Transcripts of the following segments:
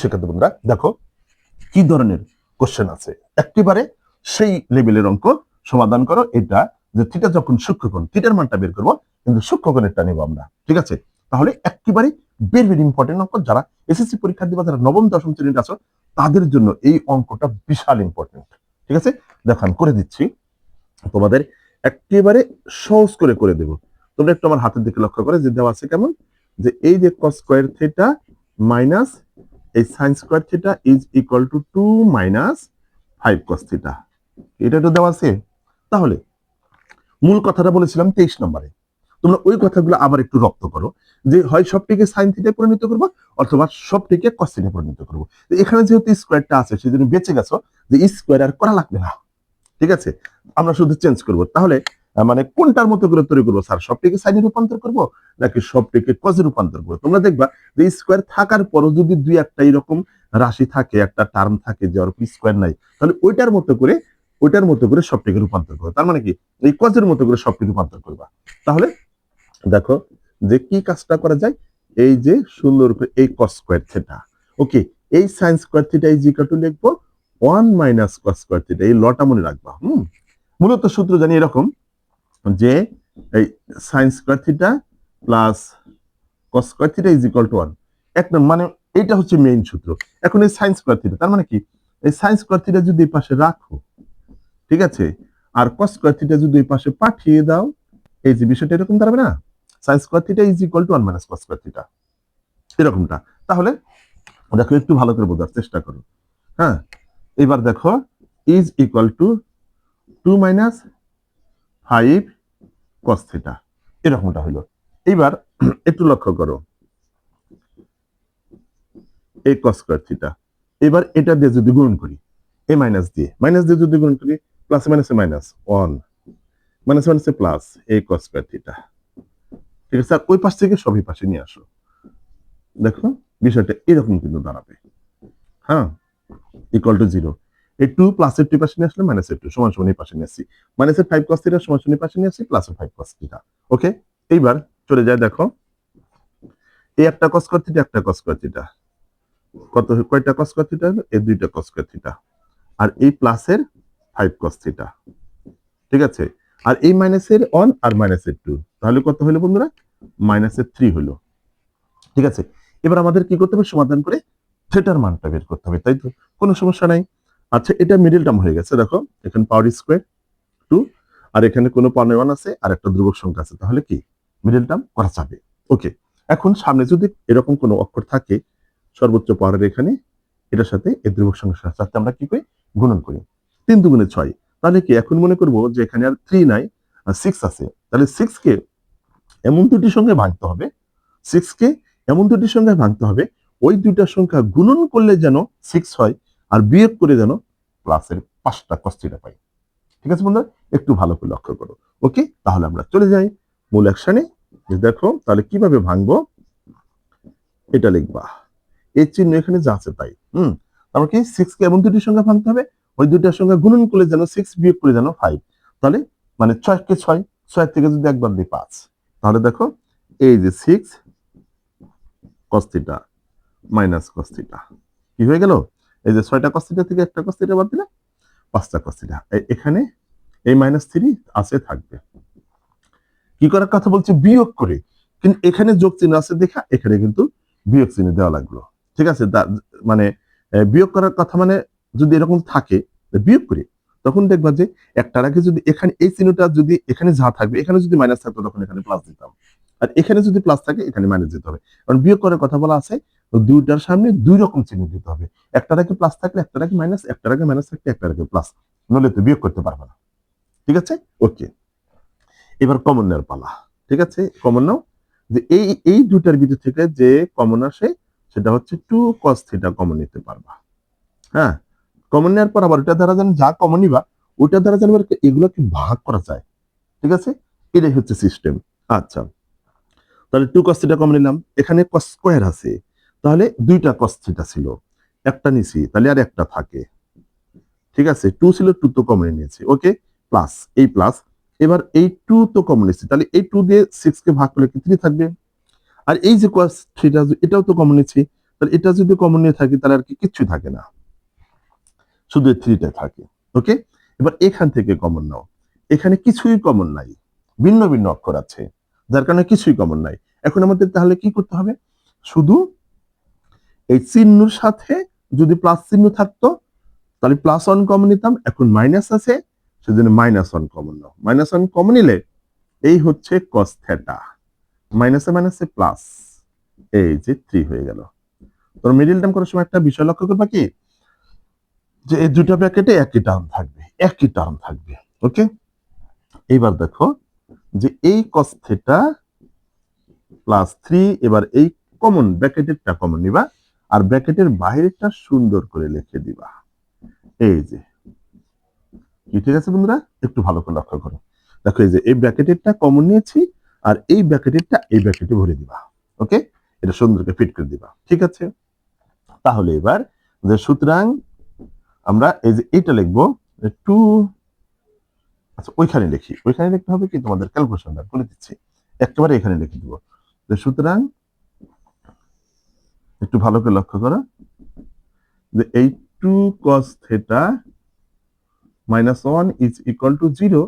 শিক্ষার্থী বন্ধুরা? দেখো, কি ধরনের কোশ্চেন আছে? একেবারে সেই লেভেলের অঙ্ক সমাধান করো। এটা যে থিটা যখন সূক্ষ্মকোণ থিটার মানটা বের করব, কিন্তু সূক্ষ্মকোণেরটা নেব আমরা, ঠিক আছে? তাহলে একেবারে বের বের ইম্পর্টেন্ট অঙ্ক। যারা এসএসসি পরীক্ষা দিবা, যারা নবম, দশম শ্রেণীতে আছো, তাদের জন্য এই অঙ্কটা বিশাল ইম্পর্টেন্ট ঠিক আছে? দেখো, আমি করে দিচ্ছি। তোমাদের একেবারে সহজ করে করে দেব। তোমরা একটু আমার হাতের দিকে লক্ষ্য করে যে দেওয়া আছে কেমন? যে এই যে কস স্কোয়ার থিটা মাইনাস এই sine square theta is equal to two minus five cos theta এটা তো দেওয়া আছে। তাহলে, মূল কথাটা বলেছিলাম তেইশ নম্বরে। তোমরা ওই কথাগুলো আবার একটু রপ্ত করো, যে হয় সবটিকে সাইন থিটায় পরিণত করব, অথবা সবটিকে কস থিটায় পরিণত করব। এখানে যেহেতু স্কোয়ারটা আছে সেই জন্য বেঁচে গেছো, যে স্কোয়ার আর করা লাগবে না। ঠিক আছে? আমরা শুধু চেঞ্জ করব। তাহলে মানে কোনটার মতো করে তৈরি করব, স্যার? সবটিকে সাইনে রূপান্তর করব নাকি সবটিকে কজে রূপান্তর করব? তোমরা দেখবা যে স্কোয়ার থাকার পরও যদি দুই একটা এরকম রাশি থাকে, একটা টার্ম থাকে যে ওর স্কোয়ার নাই, তাহলে ওইটার মতো করে, ওইটার মতো করে সবটিকে রূপান্তর করব। তার মানে কি? এই কজের মতো করে সবটি রূপান্তর করবা। তাহলে দেখো যে কি কাজটা করা যায়? এই যে সুন্দর করে এই কস স্কোয়ার থিটা ওকে, এই sine square theta is equal to লিখব one minus cos square theta এই লটা মনে রাখবা। হুম? মূলত সূত্র জানি এরকম যে এই sine square theta plus cos square theta is equal to one এক মানে এইটা হচ্ছে মেইন সূত্র। এখন এই সাইন স্কোয়ার থিটা তার মানে কি? এই সাইন স্কোয়ার থিটা যদি এই পাশে রাখো, ঠিক আছে? আর কস স্কোয়ার থিটা যদি এই পাশে পাঠিয়ে দাও, এই যে বিষয়টা এরকম দাঁড়াবে না? Sine square theta is equal to one minus cos square theta এরকমটা। তাহলে দেখো, একটু ভালো করে বোঝার চেষ্টা করো। হ্যাঁ? এবার দেখো is equal to two minus five cos theta এরকমটা হইল। এইবার একটু লক্ষ্য করো। এই কস থিটা এবার এটা দিয়ে যদি গুণ করি এ মাইনাস দিয়ে। মাইনাস দিয়ে যদি গুণ করি প্লাস মাইনাসে মাইনাস ওয়ান মাইনাস মাইনাসে প্লাস এই কস থিটা ঠিক আছে? আর ওই পাশ থেকে সবই পাশে নিয়ে আসো। দেখো, বিষয়টা এরকম কিন্তু দাঁড়াবে। হ্যাঁ? ইকুয়াল টু জিরো এই টু প্লাসের টু পাশে নিয়ে আসলে মাইনাসের টু সমান সমান এই পাশে নিয়ে আসছি মাইনাসের ফাইভ কস থিটা সমান সমান এই পাশে নিয়ে আসছি প্লাসের ফাইভ কস থিটা ওকে এইবার চলে যায় দেখো এই একটা কস কর থিটা একটা কস কর থিটা কত, কয়টা কস কর থিটা এই দুইটা কস কর থিটা আর এই প্লাসের ফাইভ কস থিটা ঠিক আছে? আর এই মাইনাসের অন আর মাইনাসের টু তাহলে কত হলো বন্ধুরা? মাইনাসের থ্রি হলো। ঠিক আছে? এবার আমাদের কি করতে হবে? সমাধান করে থিটার মানটা বের করতে হবে। তাই তো? কোনো সমস্যা নাই। আচ্ছা এটা মিডিল টার্ম হয়ে গেছে, দেখো, এখানে পাওয়ার স্কোয়ার টু আর এখানে কোনো পাওয়ার ওয়ান আছে, আর একটা ধ্রুবক সংখ্যা আছে, তাহলে কি? মিডিল টার্ম করা যাবে। ওকে এখন সামনে যদি এরকম কোনো অক্ষর থাকে, সর্বোচ্চ পাওয়ারের এখানে, এটার সাথে এই ধ্রুবক সংখ্যার সাথে আমরা কি করি? গুণন করি। তিন দুগুণে ছয়, তাহলে কি এখন মনে করব যে এখানে আর থ্রি নাই সিক্স আছে, তাহলে সিক্স কে এমন দুটি সঙ্গে ভাঙতে হবে সিক্স কে এমন দুটি সঙ্গে ভাঙতে হবে, ওই দুইটা সংখ্যা গুণন করলে যেন সিক্স হয় আর বিয়োগ করে যেন প্লাসের পাঁচটা কস্তিটা পাই। ঠিক আছে বন্ধুরা? একটু ভালো করে লক্ষ্য করো। ওকে তাহলে আমরা চলে যাই মূল অ্যাকশনে দেখো, তাহলে কীভাবে ভাঙবো? এটা লিখবা। এর চিহ্ন এখানে যা আছে তাই। হুম? তারপর কি? সিক্স কে এমন দুটির সংখ্যা ভাঙতে হবে। ওই দুইটার সঙ্গে গুণন করলে যেন সিক্স বিয়োগ করে যেন ফাইভ তাহলে মানে ছয় কে ছয় ছয় থেকে যদি একবার দিই পাঁচ। তাহলে দেখো, এই যে সিক্স কস্তিটা মাইনাস কস্তিটা কি হয়ে গেল? এই যে ছয়টা কস্তিটা থেকে একটা কস্তিটা বাদ দিলে পাঁচটা কস্তিটা এখানে এই মাইনাস থ্রি আছে, থাকবে। কি করার কথা বলছে? বিয়োগ করে। কিন্তু এখানে যোগ চিহ্ন আছে দেখা, এখানে কিন্তু বিয়োগ চিহ্ন দেওয়া লাগল। ঠিক আছে? মানে বিয়োগ করার কথা মানে যদি এরকম থাকে বিয়োগ করে। তখন দেখবা যে একটার আগে যদি এখানে এই চিহ্নটা যদি এখানে যা থাকবে, এখানে যদি মাইনাস থাকতো তখন এখানে প্লাস দিতাম। আর এখানে যদি প্লাস থাকে, এখানে মাইনাস দিতে হবে। কারণ বিয়োগ করার কথা বলা আছে তো দুইটার সামনে দুই রকম চিহ্ন দিতে হবে। একটার আগে প্লাস থাকলে একটার আগে মাইনাস একটার আগে মাইনাস থাকলে একটার আগে প্লাস নলে তো বিয়োগ করতে পারবে না। ঠিক আছে? ওকে এবার কমন নেওয়ার পালা। ঠিক আছে? কমন নাও। যে এই এই দুটার ভিতর থেকে যে কমন আসে, সেটা হচ্ছে টু কস থিটা কমন নিতে পারবা। হ্যাঁ? কমন নেওয়ার পর আবার ওটা দ্বারা যেন যা কমন নিবা ওটা দ্বারা যেন এগুলোকে ভাগ করা যায়। ঠিক আছে? এটাই হচ্ছে সিস্টেম আচ্ছা। তাহলে টু কস থিটা কমন নিলাম। এখানে কস স্কোয়ার আছে। তাহলে দুইটা কস থিটা ছিল। একটা নিছি, তাহলে আর একটা থাকে। ঠিক আছে? টু ছিল টু তো কমন নিয়েছি। ওকে প্লাস এই প্লাস এবার এই টু তো কমন নিচ্ছি তাহলে এই টু দিয়ে সিক্স কে ভাগ করলে কি থ্রি থাকবে? আর এই যে কস থ্রিটা এটাও তো কমন নিচ্ছি তাহলে এটা যদি কমন নিয়ে থাকি, তাহলে আর কি কিচ্ছু থাকে না। শুধু থ্রিটা থাকে। ওকে এবার এখান থেকে কমন নাও। এখানে কিছুই কমন নাই। ভিন্ন ভিন্ন অক্ষর আছে। যার কারণে কিছুই কমন নাই। এখন আমাদের তাহলে কি করতে হবে? শুধু এই চিহ্নর সাথে যদি প্লাস চিহ্ন থাকতো, তাহলে প্লাস ওয়ান কমন নিতাম, এখন মাইনাস আছে, সেজন্য মাইনাস ওয়ান কমন নাও। মাইনাস ওয়ান কমন নিলে এই হচ্ছে কস থেটা মাইনাসে মাইনাসে প্লাস এই যে থ্রি হয়ে গেল। তোর মিডিল টার্ম করার সময় একটা বিষয় লক্ষ্য করবা কি? যে এই দুটো ব্র্যাকেটে একই টার্ম থাকবে, একই টার্ম থাকবে ওকে এইবার দেখো যে এই কস থেটা প্লাস থ্রি এবার এই কমন ব্র্যাকেটেরটা কমন নিবা। আর ব্র্যাকেটের বাইরেটা সুন্দর করে লিখে দিবা। এই যে কি ঠিক আছে বন্ধুরা? একটু ভালো করে লক্ষ্য করো। দেখো, এই যে, এই ব্র্যাকেটেরটা কমন নিয়েছি আর এই ব্র্যাকেটেরটা এই ব্র্যাকেটে ভরে দিবা ওকে এটা সুন্দর করে ফিট করে দিবা, ঠিক আছে? তাহলে এবার যে সুতরাং আমরা এই যে এটা লিখব টু আচ্ছা ওইখানে লিখি। ওইখানে লিখতে হবে কি? তোমাদের ক্যালকুলেশনটা করে দিচ্ছি। একেবারে এখানে লিখে দিব। যে সুতরাং একটু ভালো করে লক্ষ্য করো। যে এই two cos theta minus one is equal to zero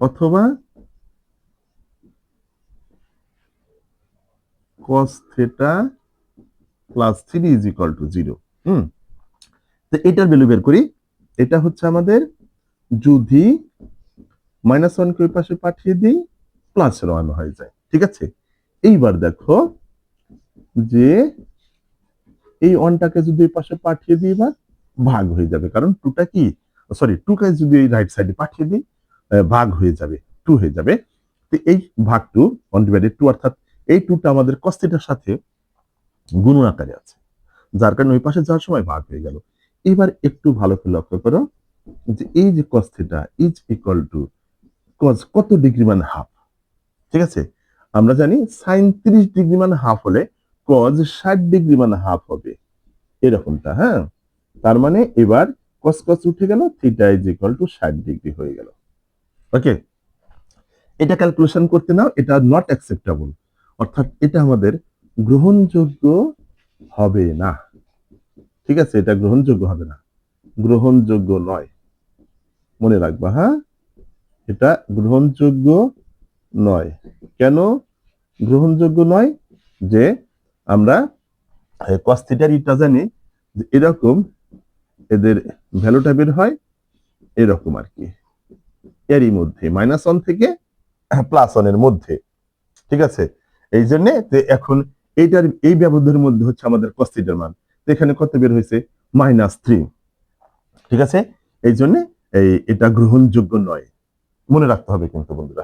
অথবা cos theta plus three is equal to zero hmm. তো এটার ভ্যালু বের করি। এটা হচ্ছে আমাদের যদি মাইনাস ওয়ান কে পাশে পাঠিয়ে দিই প্লাস ওয়ান হয়ে যায়। ঠিক আছে? এইবার দেখো যে এই ওয়ানটাকে যদি এই পাশে পাঠিয়ে দিই বা ভাগ হয়ে যাবে। কারণ টুটা কি? সরি টুকে যদি এই রাইট সাইডে পাঠিয়ে দিই ভাগ হয়ে যাবে টু হয়ে যাবে। তো এই ভাগ টু ওয়ান ডিভাইডেড টু অর্থাৎ এই টুটা আমাদের কস্তিটার সাথে গুণ আকারে আছে। যার কারণে ওই পাশে যাওয়ার সময় ভাগ হয়ে গেল। এবার একটু ভালো করে লক্ষ্য করো যে এই যে cos theta is equal to cos কত ডিগ্রি মানে হাফ ঠিক আছে? আমরা জানি সাইন তিরিশ ডিগ্রি মানে হাফ হলে কজ ষাট ডিগ্রি মানে হাফ হবে। এরকমটা হ্যাঁ? তার মানে এবার কস কস উঠে গেল থিটা ইজ ইকুয়াল টু ষাট ডিগ্রি হয়ে গেল। ওকে এটা ক্যালকুলেশন করতে নাও, এটা নট অ্যাকসেপ্টেবল অর্থাৎ এটা আমাদের গ্রহণযোগ্য হবে না। ঠিক আছে? এটা গ্রহণযোগ্য হবে না। গ্রহণযোগ্য নয়। মনে রাখবা হ্যাঁ? এটা গ্রহণযোগ্য নয়। কেন? গ্রহণযোগ্য নয় যে আমরা কস্তিটার ইটা জানি যে এরকম এদের ভ্যালুটা বের হয় এরকম আর কি। এরই মধ্যে মাইনাস ওয়ান থেকে প্লাস ওয়ানের মধ্যে, ঠিক আছে? এই জন্য এখন এইটার, এই ব্যবধানের মধ্যে হচ্ছে আমাদের কস্তিটার মান। এখানে কত বের হয়েছে? মাইনাস থ্রি ঠিক আছে? এই জন্যে এই, এটা গ্রহণযোগ্য নয়। মনে রাখতে হবে কিন্তু বন্ধুরা।